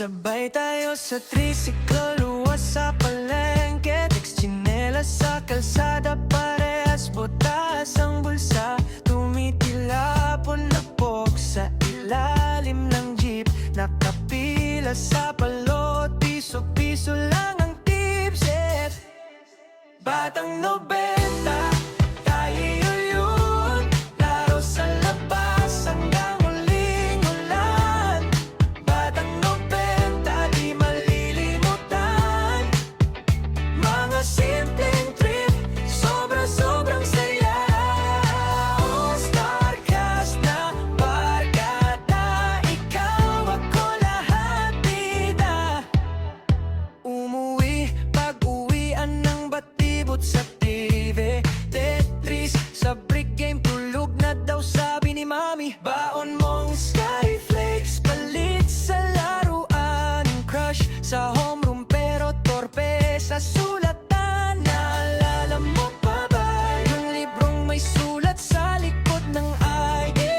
Sabay tayo sa tricycle, luwas sa palengke. Text chinela sa kalsada, parehas botas ang bulsa. Tumitila po na sa ilalim ng jeep. Nakapila sa balot, piso-piso lang ang tips eh. Batang nobenta, torpe sa sulatan Naalala mo pa ba yung librong may sulat sa ng ideal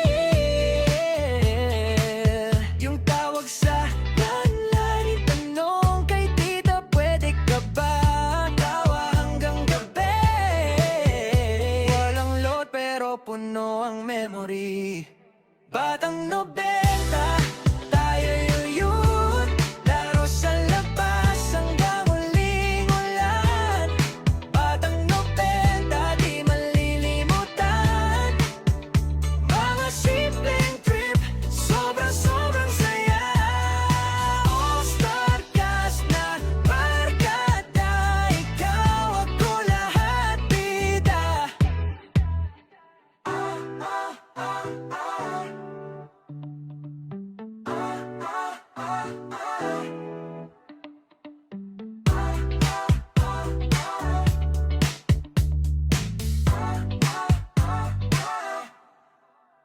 Yung tawag sa landline Tanong kay tita pwede ka ba Tawa hanggang gabi? Walang load pero puno ang memory. Batang nobenta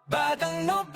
Batang nobenta